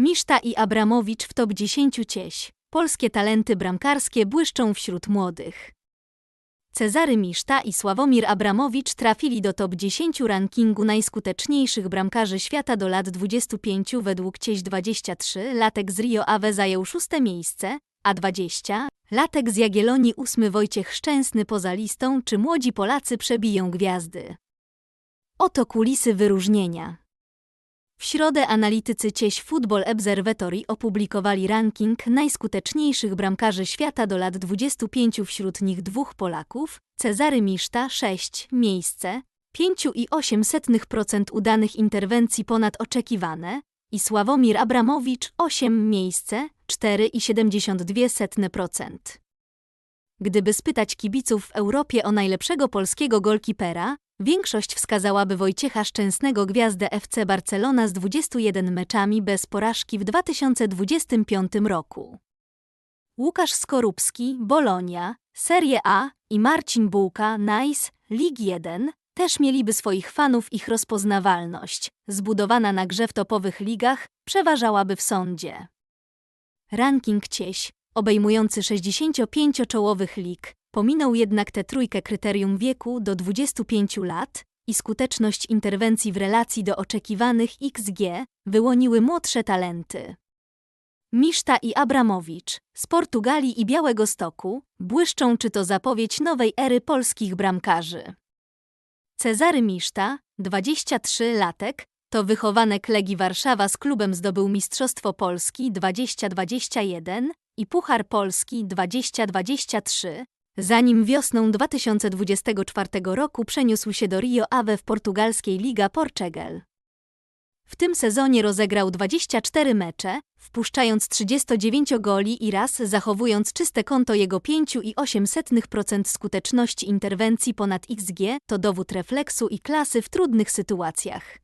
Miszta i Abramowicz w top 10 cieś. Polskie talenty bramkarskie błyszczą wśród młodych. Cezary Miszta i Sławomir Abramowicz trafili do top 10 rankingu najskuteczniejszych bramkarzy świata do lat 25 według Cieś 23. Latek z Rio Ave zajął szóste miejsce, a 20. Latek z Jagiellonii ósmy Wojciech Szczęsny poza listą, czy młodzi Polacy przebiją gwiazdy. Oto kulisy wyróżnienia. W środę analitycy Cieś Football Observatory opublikowali ranking najskuteczniejszych bramkarzy świata do lat 25 wśród nich dwóch Polaków, Cezary Miszta 6 miejsce, 5,8% udanych interwencji ponad oczekiwane i Sławomir Abramowicz 8 miejsce, 4,72%. Gdyby spytać kibiców w Europie o najlepszego polskiego golkipera, większość wskazałaby Wojciecha Szczęsnego gwiazdę FC Barcelona z 21 meczami bez porażki w 2025 roku. Łukasz Skorupski, Bolonia, Serie A i Marcin Bułka, Nice, League 1 też mieliby swoich fanów ich rozpoznawalność, zbudowana na grze w topowych ligach, przeważałaby w sądzie. Ranking Cieś, obejmujący 65 czołowych lig, pominął jednak tę trójkę kryterium wieku do 25 lat i skuteczność interwencji w relacji do oczekiwanych XG wyłoniły młodsze talenty. Miszta i Abramowicz z Portugalii i Białego Stoku błyszczą czy to zapowiedź nowej ery polskich bramkarzy. Cezary Miszta, 23 latek, to wychowanek Legii Warszawa z klubem zdobył Mistrzostwo Polski 2021 i Puchar Polski 2023, zanim wiosną 2024 roku przeniósł się do Rio Ave w portugalskiej Liga Portugal. W tym sezonie rozegrał 24 mecze, wpuszczając 39 goli i raz zachowując czyste konto jego 5,8% skuteczności interwencji ponad XG to dowód refleksu i klasy w trudnych sytuacjach.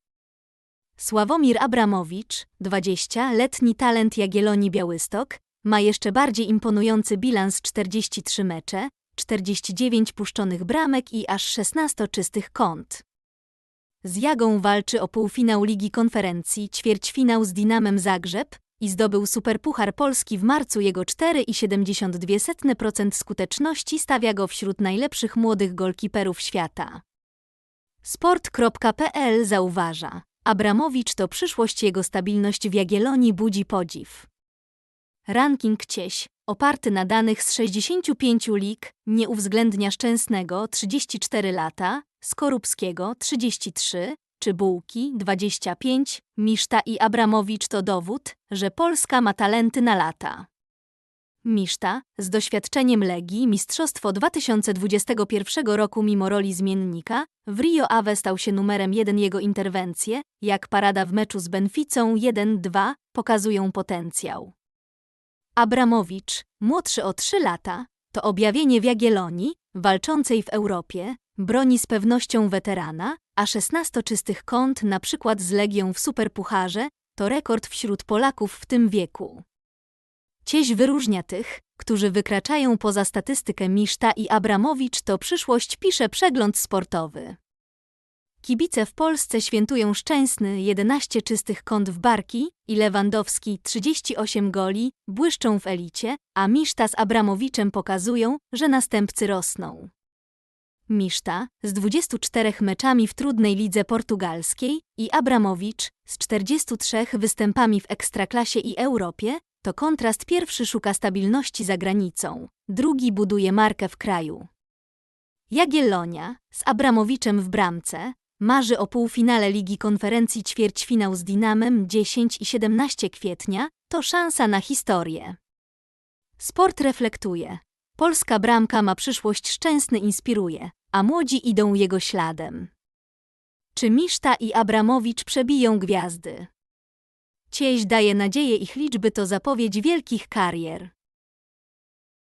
Sławomir Abramowicz, 20-letni talent Jagiellonii Białystok, ma jeszcze bardziej imponujący bilans 43 mecze, 49 puszczonych bramek i aż 16 czystych kąt. Z Jagą walczy o półfinał Ligi Konferencji, ćwierćfinał z Dinamem Zagrzeb i zdobył Superpuchar Polski w marcu. Jego 4,72% skuteczności stawia go wśród najlepszych młodych golkiperów świata. Sport.pl zauważa. Abramowicz to przyszłość, jego stabilność w Jagiellonii budzi podziw. Ranking Cieś, oparty na danych z 65 lig, nie uwzględnia Szczęsnego 34 lata, Skorupskiego 33, czy Bułki 25, Miszta i Abramowicz to dowód, że Polska ma talenty na lata. Miszta, z doświadczeniem Legii, mistrzostwo 2021 roku mimo roli zmiennika, w Rio Ave stał się numerem jeden jego interwencje, jak parada w meczu z Benficą 1-2, pokazują potencjał. Abramowicz, młodszy o 3 lata, to objawienie w Jagiellonii, walczącej w Europie, broni z pewnością weterana, a 16 czystych kąt na przykład z Legią w Superpucharze to rekord wśród Polaków w tym wieku. Cieś wyróżnia tych, którzy wykraczają poza statystykę Miszta i Abramowicz to przyszłość pisze przegląd sportowy. Kibice w Polsce świętują Szczęsny 11 czystych kąt w barki i Lewandowski 38 goli, błyszczą w elicie, a Miszta z Abramowiczem pokazują, że następcy rosną. Miszta z 24 meczami w trudnej lidze portugalskiej i Abramowicz z 43 występami w Ekstraklasie i Europie to kontrast pierwszy szuka stabilności za granicą, drugi buduje markę w kraju. Jagiellonia z Abramowiczem w bramce marzy o półfinale Ligi Konferencji ćwierćfinał z Dinamem 10 i 17 kwietnia to szansa na historię. Sport reflektuje. Polska bramka ma przyszłość szczęsny inspiruje, a młodzi idą jego śladem. Czy Miszta i Abramowicz przebiją gwiazdy? Cieś daje nadzieję ich liczby to zapowiedź wielkich karier.